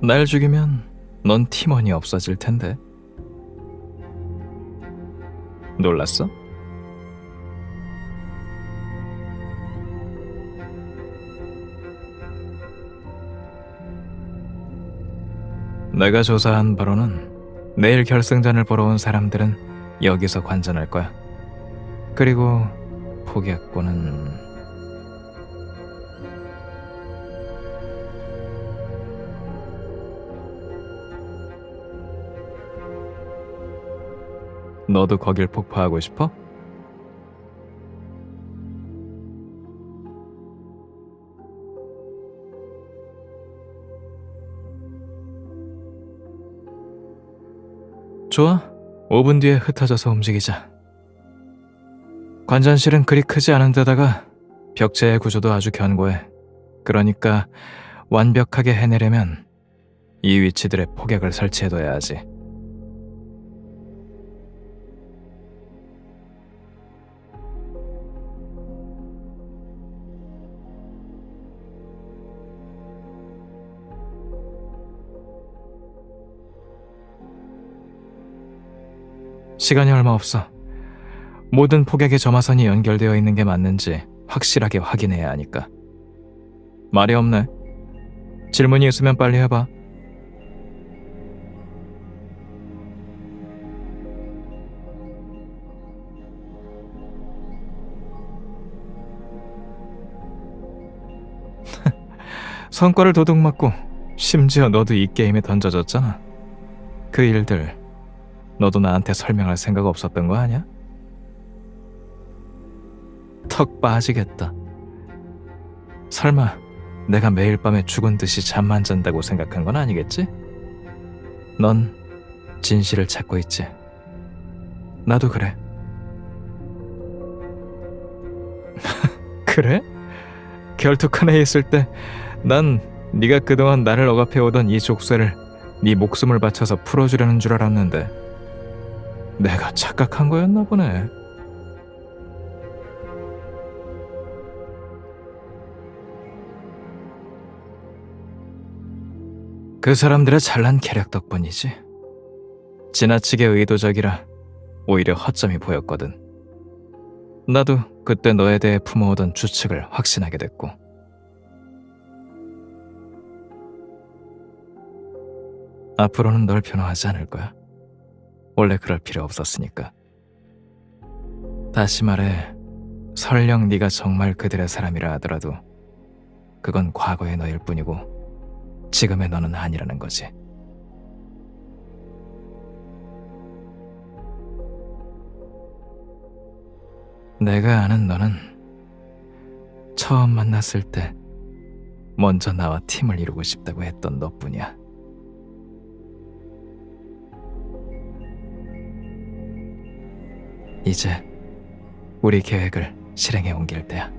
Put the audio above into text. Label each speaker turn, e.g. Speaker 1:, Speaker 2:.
Speaker 1: 날 죽이면 넌 팀원이 없어질 텐데. 놀랐어? 내가 조사한 바로는 내일 결승전을 보러 온 사람들은 여기서 관전할 거야. 그리고 포기했고는 너도 거길 폭파하고 싶어? 좋아. 5분 뒤에 흩어져서 움직이자. 관전실은 그리 크지 않은 데다가 벽체의 구조도 아주 견고해. 그러니까 완벽하게 해내려면 이 위치들의 폭약을 설치해둬야 하지. 시간이 얼마 없어. 모든 폭약의 점화선이 연결되어 있는 게 맞는지 확실하게 확인해야 하니까. 말이 없네. 질문이 있으면 빨리 해봐. 성과를 도둑맞고 심지어 너도 이 게임에 던져졌잖아. 그 일들 너도 나한테 설명할 생각 없었던 거 아니야? 턱 빠지겠다. 설마 내가 매일 밤에 죽은 듯이 잠만 잔다고 생각한 건 아니겠지? 넌 진실을 찾고 있지. 나도 그래. 그래? 결투칸에 있을 때 난 네가 그동안 나를 억압해오던 이 족쇄를 네 목숨을 바쳐서 풀어주려는 줄 알았는데 내가 착각한 거였나 보네. 그 사람들의 잘난 계략 덕분이지. 지나치게 의도적이라 오히려 허점이 보였거든. 나도 그때 너에 대해 품어오던 추측을 확신하게 됐고. 앞으로는 널 변호하지 않을 거야. 원래 그럴 필요 없었으니까. 다시 말해, 설령 네가 정말 그들의 사람이라 하더라도 그건 과거의 너일 뿐이고 지금의 너는 아니라는 거지. 내가 아는 너는 처음 만났을 때 먼저 나와 팀을 이루고 싶다고 했던 너뿐이야. 이제 우리 계획을 실행해 옮길 때야.